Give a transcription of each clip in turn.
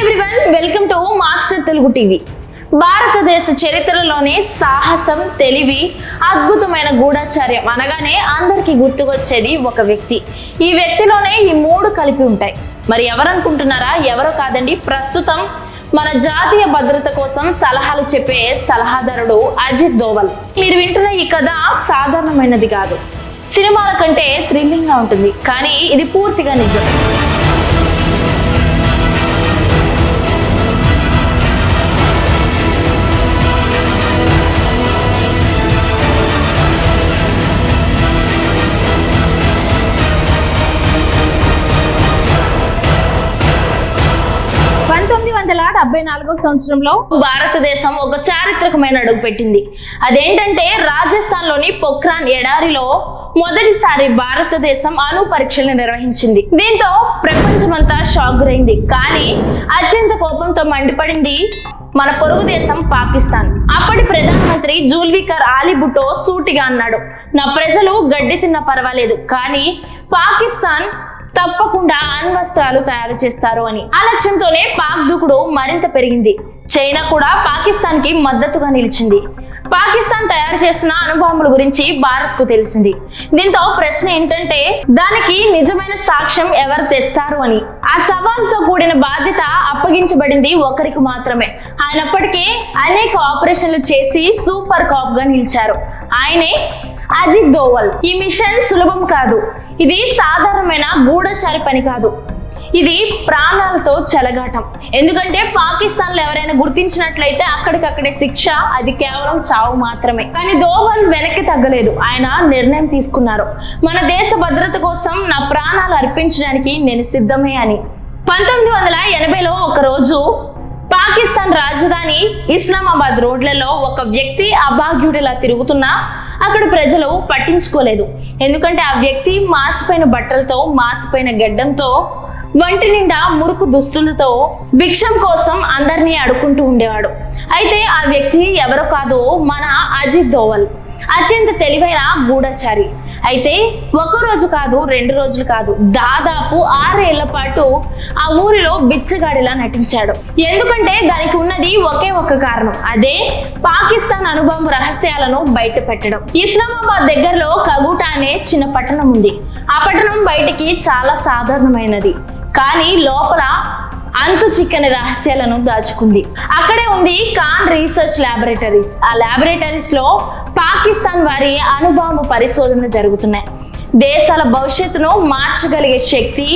Everyone welcome to master Telugu TV భారతదేశ చరిత్రలోనే సాహసం తెలివి అద్భుతమైన గూఢాచార్యం అనగానే అందరికీ గుర్తుకొచ్చేది ఒక వ్యక్తి. ఈ వ్యక్తిలోనే ఈ మూడు కలిపి ఉంటాయి. మరి ఎవరనుకుంటున్నారా? ఎవరో కాదండి. ప్రస్తుతం మన జాతీయ భద్రత కోసం సలహాలు చెప్పే సలహాదారుడు అజిత్ దోవల్. మీరు వింటున్న ఈ కథ సాధారణమైనది కాదు. సినిమాల కంటే థ్రిల్లింగ్గా ఉంటుంది. కానీ ఇది పూర్తిగా నిజం. వందల డెబ్బై నాలుగో సంవత్సరంలో భారతదేశం ఒక చారిత్రకమైన అడుగు పెట్టింది. అదేంటంటే రాజస్థాన్లోని పొఖ్రాన్ ఎడారిలో మొదటిసారి భారతదేశం అణు పరీక్షలు నిర్వహించింది. దీంతో ప్రపంచమంతా షాక్ గురైంది. కానీ అత్యంత కోపంతో మండిపడింది మన పొరుగు దేశం పాకిస్తాన్. అప్పటి ప్రధానమంత్రి జూల్వికర్ ఆలిబుటో సూటిగా అన్నాడు నా ప్రజలు గడ్డి తిన్నా పర్వాలేదు. కానీ పాకిస్తాన్ తప్పకుండా అణ్వస్త్రాలు తయారు చేస్తారు అని. ఆ లక్ష్యంతోనే పాక్ దూకుడు మరింత పెరిగింది. చైనా కూడా పాకిస్తాన్కి మద్దతుగా నిలిచింది. పాకిస్తాన్ తయారు చేసిన అణుబాంబుల గురించి భారత్కు తెలిసింది. దీంతో ప్రశ్న ఏంటంటే దానికి నిజమైన సాక్ష్యం ఎవరు తెస్తారు అని. ఆ సవాల్తో కూడిన బాధ్యత అప్పగించబడింది ఒకరికి మాత్రమే. ఆయనప్పటికీ అనేక ఆపరేషన్లు చేసి సూపర్ కాప్గా నిలిచారు. ఆయనే అజిత్ దోవల్. ఈ మిషన్ సులభం కాదు. ఇది సాధారణమైన గూఢచారి పని కాదు. ఇది ప్రాణాలతో చెలగాటం. ఎందుకంటే పాకిస్తాన్లో ఎవరైనా గుర్తించినట్లయితే అక్కడికక్కడే శిక్ష అది కేవలం చావు మాత్రమే. కానీ దోవల్ వెనక్కి తగ్గలేదు. ఆయన నిర్ణయం తీసుకున్నారు. మన దేశ భద్రత కోసం నా ప్రాణాలు అర్పించడానికి నేను సిద్ధమే అని. పంతొమ్మిది వందల ఎనభైలో ఒక రోజు పాకిస్తాన్ రాజధాని ఇస్లామాబాద్ రోడ్లలో ఒక వ్యక్తి అభాగ్యుడిలా తిరుగుతున్నా అక్కడ ప్రజలు పట్టించుకోలేదు. ఎందుకంటే ఆ వ్యక్తి మాసిపోయిన బట్టలతో మాసిపోయిన గడ్డంతో వంటి నిండా మురుకు దుస్తులతో భిక్షం కోసం అందరినీ అడుక్కుంటూ ఉండేవాడు. అయితే ఆ వ్యక్తి ఎవరో కాదో మన అజిత్ దోవల్. అత్యంత తెలివైన గూఢచారి. అయితే ఒక రోజు కాదు రెండు రోజులు కాదు దాదాపు ఆరేళ్ళ పాటు ఆ ఊరిలో బిచ్చగాడిలా నటించాడు. ఎందుకంటే దానికి ఉన్నది ఒకే ఒక కారణం అదే పాకిస్తాన్ అనుభవం రహస్యాలను బయట పెట్టడం. ఇస్లామాబాద్ దగ్గరలో కగూటా అనే చిన్న పట్టణం ఉంది. ఆ పట్టణం బయటికి చాలా సాధారణమైనది. కానీ లోపల అంతు చిక్కని రహస్యాలను దాచుకుంది. అక్కడే ఉంది కాన్ రీసెర్చ్ ల్యాబొరేటరీస్. ఆ ల్యాబొరేటరీస్లో పాకిస్తాన్ వారి అణుబాంబు పరిశోధనలు జరుగుతున్నాయి. దేశాల భవిష్యత్తును మార్చగలిగే శక్తి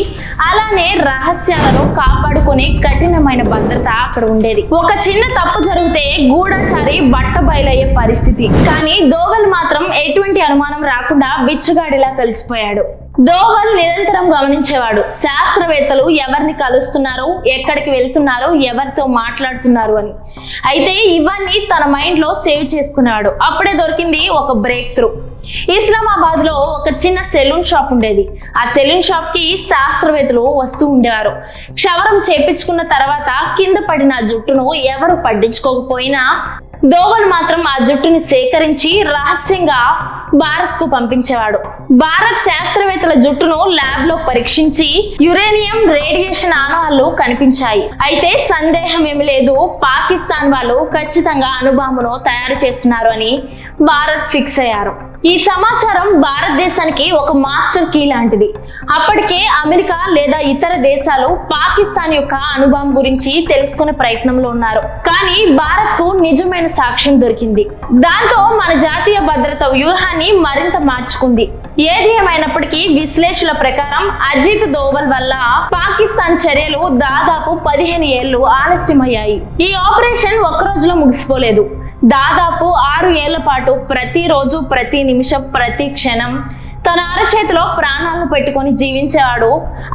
అలానే రహస్యాలను కాపాడుకునే కఠినమైన భద్రత అక్కడ ఉండేది. ఒక చిన్న తప్పు జరిగితే గూఢచారి బట్ట బయలయ్యే పరిస్థితి. కానీ దోవల్ మాత్రం ఎటువంటి అనుమానం రాకుండా బిచ్చగాడిలా కలిసిపోయాడు. దోవల్ నిరంతరం గమనించేవాడు. శాస్త్రవేత్తలు ఎవరిని కలుస్తున్నారు ఎక్కడికి వెళ్తున్నారు ఎవరితో మాట్లాడుతున్నారు అని. అయితే ఇవన్నీ తన మైండ్లో సేవ్ చేసుకునేవాడు. అప్పుడే దొరికింది ఒక బ్రేక్ త్రూ ఇస్లామాబాద్లో ఒక చిన్న సెలూన్ షాప్ ఉండేది. ఆ సెలూన్ షాప్కి శాస్త్రవేత్తలు వస్తూ ఉండేవారు. క్షవరం చేపించుకున్న తర్వాత కింద పడిన జుట్టును ఎవరు పట్టించుకోకపోయినా దోవల్ మాత్రం ఆ జుట్టుని సేకరించి రహస్యంగా భారత్కు పంపించేవాడు. భారత్ శాస్త్రవేత్తల జుట్టును ల్యాబ్లో పరీక్షించి యురేనియం రేడియేషన్ ఆనవాళ్ళు కనిపించాయి. అయితే సందేహం ఏమి లేదు. పాకిస్తాన్ వాళ్ళు ఖచ్చితంగా అణుబాంబును తయారు చేస్తున్నారు అని భారత్ ఫిక్స్ అయ్యారు. ఈ సమాచారం భారతదేశానికి ఒక మాస్టర్ కీ లాంటిది. అప్పటికే అమెరికా లేదా ఇతర దేశాలు పాకిస్తాన్ యొక్క అనుభవం గురించి తెలుసుకునే ప్రయత్నంలో ఉన్నారు. కానీ భారత్కు నిజమైన సాక్ష్యం దొరికింది. దాంతో మన జాతీయ భద్రత వ్యూహాన్ని మరింత మార్చుకుంది. ఏది ఏమైనప్పటికీ విశ్లేషణల ప్రకారం అజిత్ దోవల్ వల్ల పాకిస్తాన్ చర్యలు దాదాపు పదిహేను ఏళ్ళు ఆలస్యమయ్యాయి. ఈ ఆపరేషన్ ఒక్క రోజులో ముగిసిపోలేదు. దాదాపు ఆరు ఏళ్ళ పాటు ప్రతిరోజు ప్రతి నిమిషం ప్రతి క్షణం తన అరచేతిలో ప్రాణాలను పెట్టుకొని జీవించేవాడు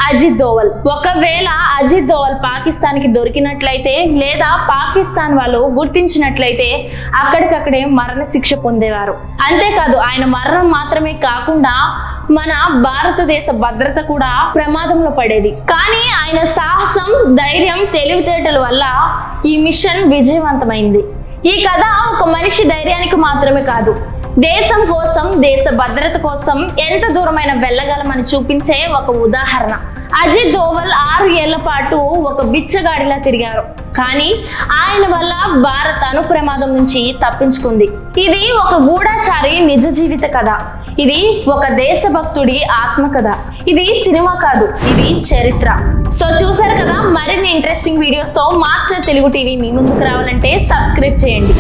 అజిత్ దోవల్. ఒకవేళ అజిత్ దోవల్ పాకిస్తాన్కి దొరికినట్లయితే లేదా పాకిస్తాన్ వాళ్ళు గుర్తించినట్లయితే అక్కడికక్కడే మరణ శిక్ష పొందేవారు. అంతేకాదు ఆయన మరణం మాత్రమే కాకుండా మన భారతదేశ భద్రత కూడా ప్రమాదంలో పడేది. కానీ ఆయన సాహసం ధైర్యం తెలివితేటల వల్ల ఈ మిషన్ విజయవంతమైంది. ఈ కథ ఒక మనిషి ధైర్యానికి మాత్రమే కాదు. దేశం కోసం దేశ భద్రత కోసం ఎంత దూరమైన వెళ్ళగలమని చూపించే ఒక ఉదాహరణ. అజిత్ దోవల్ ఆరు ఏళ్ళ పాటు ఒక బిచ్చగాడిలా తిరిగారు. కానీ ఆయన వల్ల భారత్ అణు ప్రమాదం నుంచి తప్పించుకుంది. ఇది ఒక గూఢాచారి నిజ జీవిత కథ. ఇది ఒక దేశభక్తుడి ఆత్మకథ. ఇది సినిమా కాదు ఇది చరిత్ర. సో చూసారు మరిన్ని ఇంట్రెస్టింగ్ వీడియోస్తో మాస్టర్ తెలుగు టీవీ మీ ముందుకు రావాలంటే సబ్స్క్రైబ్ చేయండి.